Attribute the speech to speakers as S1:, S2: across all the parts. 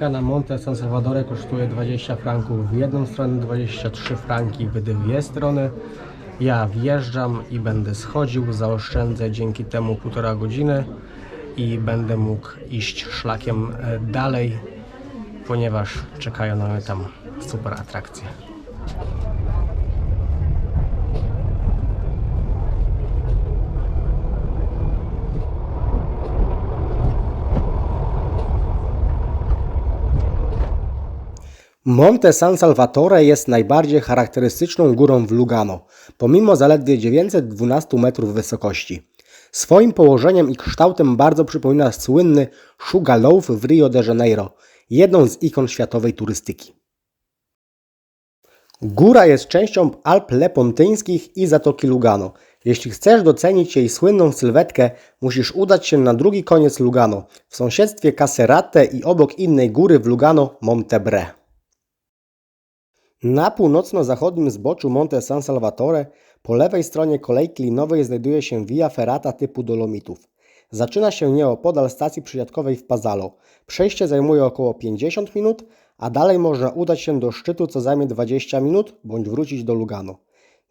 S1: Na Monte San Salvadore kosztuje 20 franków w jedną stronę, 23 franki w dwie strony. Ja wjeżdżam i będę schodził, zaoszczędzę dzięki temu półtora godziny i będę mógł iść szlakiem e, dalej, ponieważ czekają na mnie tam super atrakcje. Monte San Salvatore jest najbardziej charakterystyczną górą w Lugano, pomimo zaledwie 912 metrów wysokości. Swoim położeniem i kształtem bardzo przypomina słynny Sugarloaf w Rio de Janeiro, jedną z ikon światowej turystyki. Góra jest częścią Alp Lepontyńskich i Zatoki Lugano. Jeśli chcesz docenić jej słynną sylwetkę, musisz udać się na drugi koniec Lugano, w sąsiedztwie Caserate i obok innej góry w Lugano Montebre. Na północno-zachodnim zboczu Monte San Salvatore, po lewej stronie kolejki linowej znajduje się Via Ferrata typu Dolomitów. Zaczyna się nieopodal stacji przysiadkowej w Pazalo. Przejście zajmuje około 50 minut, a dalej można udać się do szczytu, co zajmie 20 minut, bądź wrócić do Lugano.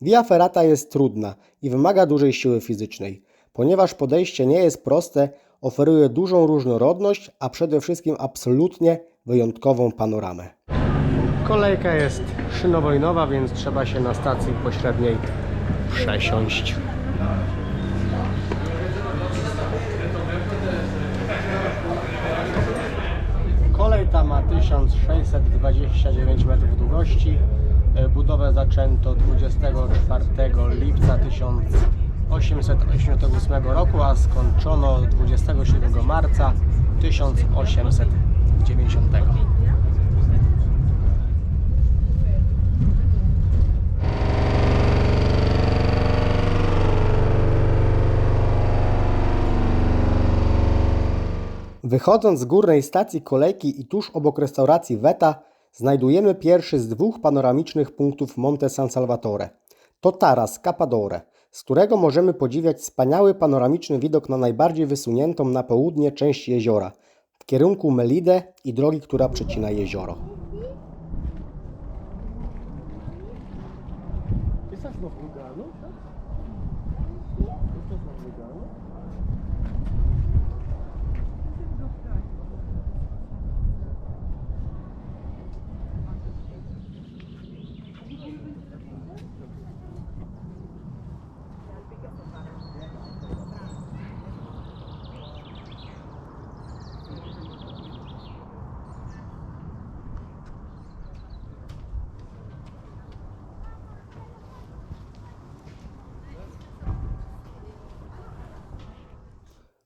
S1: Via Ferrata jest trudna i wymaga dużej siły fizycznej. Ponieważ podejście nie jest proste, oferuje dużą różnorodność, a przede wszystkim absolutnie wyjątkową panoramę. Kolejka jest szynowo-linowa, więc trzeba się na stacji pośredniej przesiąść. Kolej ta ma 1629 metrów długości. E, Budowę zaczęto 24 lipca 1888 roku, a skończono 27 marca 1890. Wychodząc z górnej stacji kolejki i tuż obok restauracji Weta, znajdujemy pierwszy z dwóch panoramicznych punktów Monte San Salvatore. To taras Capadore, z którego możemy podziwiać wspaniały panoramiczny widok na najbardziej wysuniętą na południe część jeziora, w kierunku Melide i drogi, która przecina jezioro. Jest das noch Lugano? Ist das noch Lugano?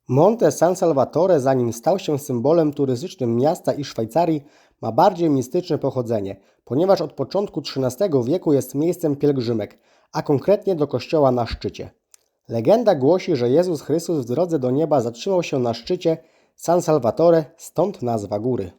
S1: Monte San Salvatore, zanim stał się symbolem turystycznym miasta i Szwajcarii, ma bardziej mistyczne pochodzenie, ponieważ od początku XIII wieku jest miejscem pielgrzymek, a konkretnie do kościoła na szczycie. Legenda głosi, że Jezus Chrystus w drodze do nieba zatrzymał się na szczycie San Salvatore, stąd nazwa góry.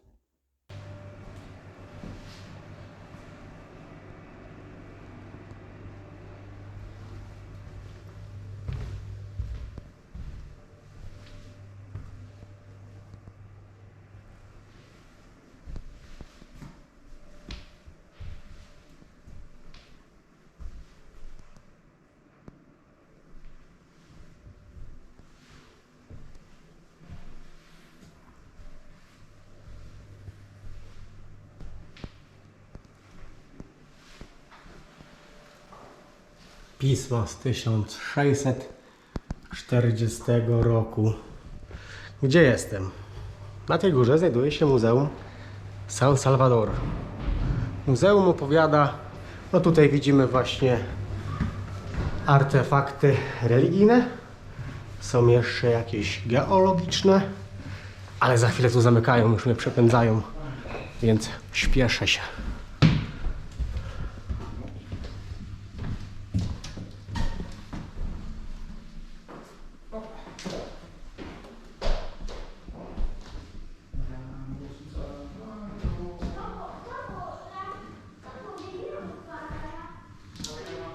S1: Pismo z 1640 roku. Gdzie jestem? Na tej górze znajduje się Muzeum San Salvador. Muzeum opowiada, no tutaj widzimy właśnie artefakty religijne. Są jeszcze jakieś geologiczne, ale za chwilę tu zamykają, już mnie przepędzają, więc śpieszę się.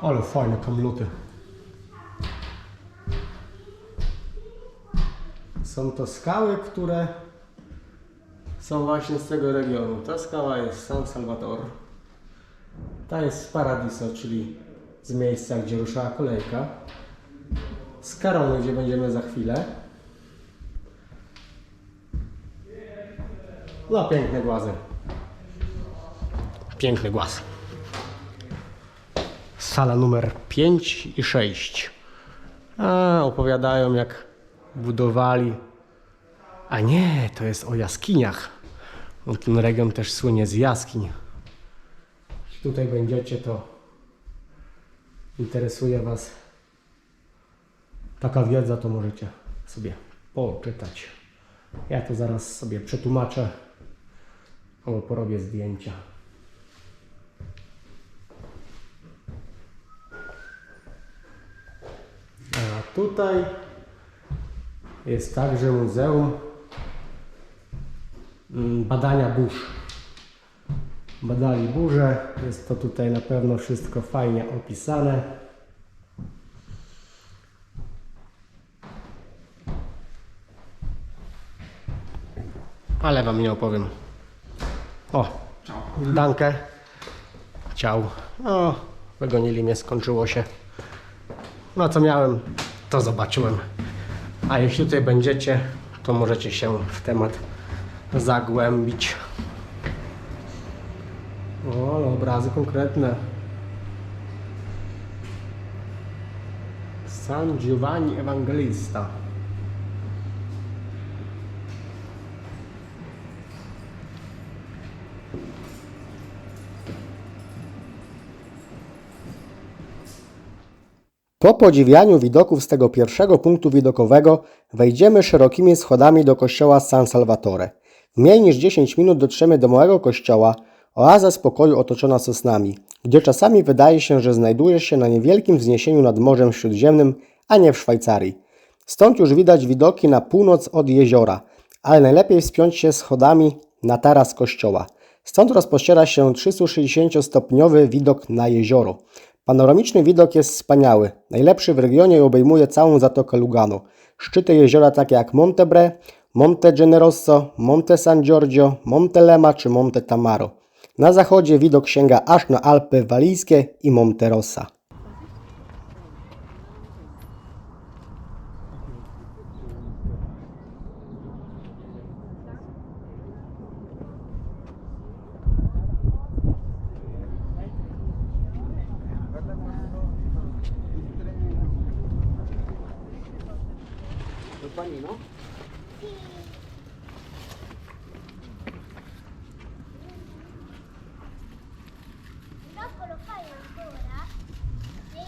S1: Ale fajne kamluty. Są to skały, które są właśnie z tego regionu. Ta skała jest San Salvador. Ta jest Paradiso, czyli z miejsca, gdzie ruszała kolejka. Z Karony, gdzie będziemy za chwilę. No, piękne głazy. Piękny głaz. Sala numer 5 i 6. A, opowiadają jak budowali. A nie, to jest o jaskiniach. No, ten region też słynie z jaskiń. Jeśli tutaj będziecie, to interesuje Was taka wiedza, to możecie sobie poczytać. Ja to zaraz sobie przetłumaczę albo porobię zdjęcia. A tutaj jest także Muzeum mm, Badania Burz. Badali burze, jest to tutaj na pewno wszystko fajnie opisane. Ale Wam nie opowiem. O, dankę. Ciał. O, wygonili mnie, skończyło się. No co miałem, to zobaczyłem. A jeśli tutaj będziecie, to możecie się w temat zagłębić. O, obrazy konkretne. San Giovanni Evangelista. Po podziwianiu widoków z tego pierwszego punktu widokowego wejdziemy szerokimi schodami do kościoła San Salvatore. W mniej niż 10 minut dotrzemy do małego kościoła, oaza spokoju otoczona sosnami, gdzie czasami wydaje się, że znajduje się na niewielkim wzniesieniu nad Morzem Śródziemnym, a nie w Szwajcarii. Stąd już widać widoki na północ od jeziora, ale najlepiej wspiąć się schodami na taras kościoła. Stąd rozpościera się 360-stopniowy widok na jezioro. Panoramiczny widok jest wspaniały, najlepszy w regionie i obejmuje całą Zatokę Lugano. Szczyty jeziora takie jak Monte Bre, Monte Generoso, Monte San Giorgio, Monte Lema czy Monte Tamaro. Na zachodzie widok sięga aż na Alpy Walijskie i Monte Rossa.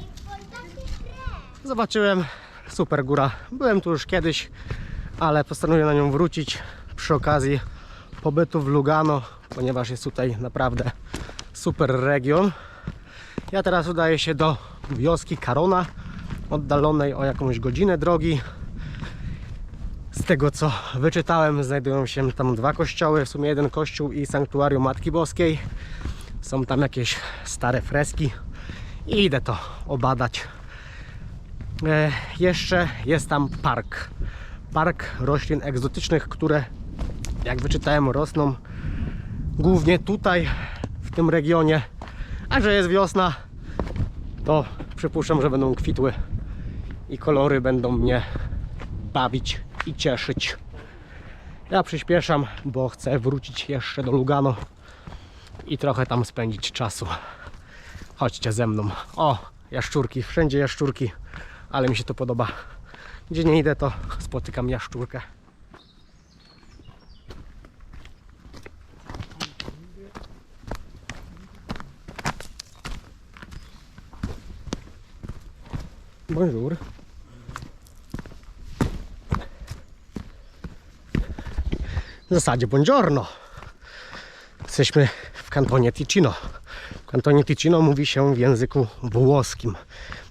S2: Importante tre.
S1: Zobaczyłem, super góra. Byłem tu już kiedyś, ale postanowiłem na nią wrócić przy okazji pobytu w Lugano, ponieważ jest tutaj naprawdę super region. Ja teraz udaję się do wioski Karona, oddalonej o jakąś godzinę drogi. Z tego co wyczytałem, znajdują się tam dwa kościoły, w sumie jeden kościół i sanktuarium Matki Boskiej. Są tam jakieś stare freski i idę to obadać. E, jeszcze jest tam park. Park roślin egzotycznych, które jak wyczytałem rosną głównie tutaj w tym regionie. A że jest wiosna, to przypuszczam, że będą kwitły i kolory będą mnie bawić i cieszyć. Ja przyspieszam, bo chcę wrócić jeszcze do Lugano i trochę tam spędzić czasu. Chodźcie ze mną. O, jaszczurki, wszędzie jaszczurki, ale mi się to podoba. Gdzie nie idę, to spotykam jaszczurkę. Bonjour. W zasadzie buongiorno. Jesteśmy w kantonie Ticino. W kantonie Ticino mówi się w języku włoskim.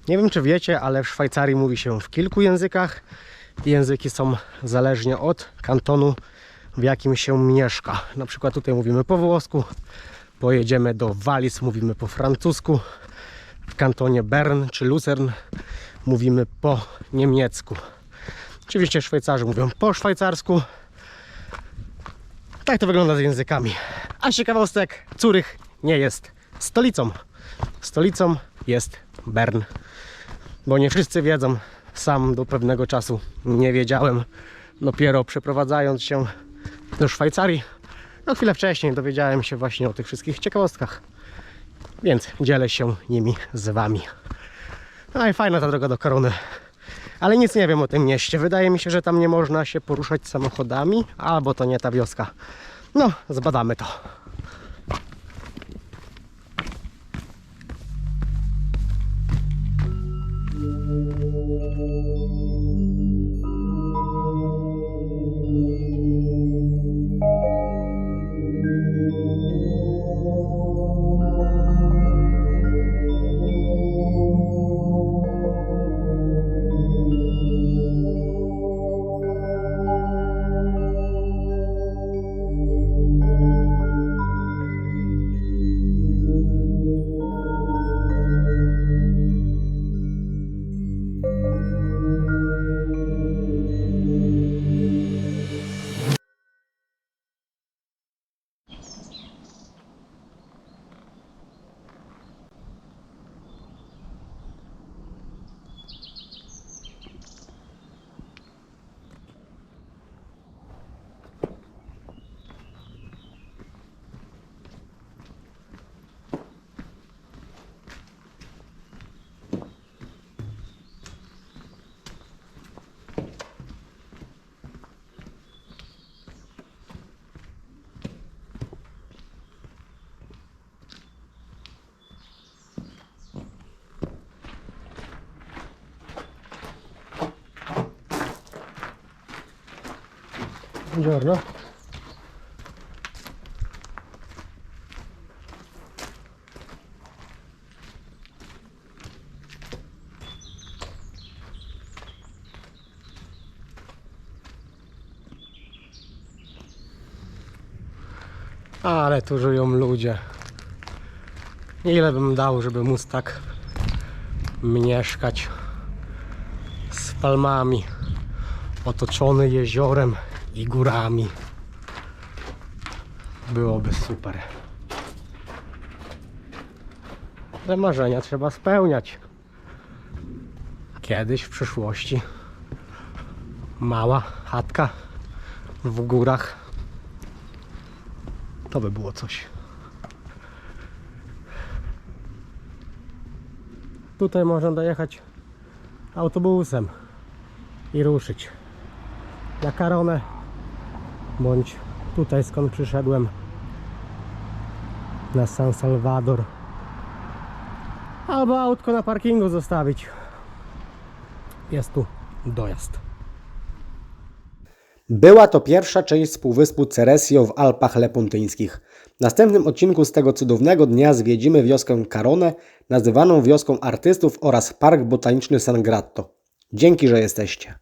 S1: Nie wiem czy wiecie, ale w Szwajcarii mówi się w kilku językach. Języki są zależnie od kantonu, w jakim się mieszka. Na przykład tutaj mówimy po włosku, pojedziemy do Wallis, mówimy po francusku. W kantonie Bern czy Luzern mówimy po niemiecku. Oczywiście Szwajcarzy mówią po szwajcarsku, Tak to wygląda z językami. A ciekawostek, Curych nie jest stolicą. Stolicą jest Bern. Bo nie wszyscy wiedzą, sam do pewnego czasu nie wiedziałem. Dopiero przeprowadzając się do Szwajcarii, no chwilę wcześniej dowiedziałem się właśnie o tych wszystkich ciekawostkach. Więc dzielę się nimi z Wami. No i fajna ta droga do Korony. Ale nic nie wiem o tym mieście. Wydaje mi się, że tam nie można się poruszać samochodami, albo to nie ta wioska. No, zbadamy to. Buongiorno. Ale tu żyją ludzie. Ile bym dał, żeby móc tak mieszkać z palmami, otoczony jeziorem i górami. Byłoby super. Ale marzenia trzeba spełniać. Kiedyś w przyszłości mała chatka w górach to by było coś. Tutaj można dojechać autobusem i ruszyć na Karonę bądź tutaj skąd przyszedłem na San Salvador albo autko na parkingu zostawić jest tu dojazd była to pierwsza część z półwyspu Ceresio w Alpach Lepontyńskich. W następnym odcinku z tego cudownego dnia zwiedzimy wioskę Caronę, nazywaną wioską artystów oraz Park Botaniczny San Gratto. Dzięki, że jesteście.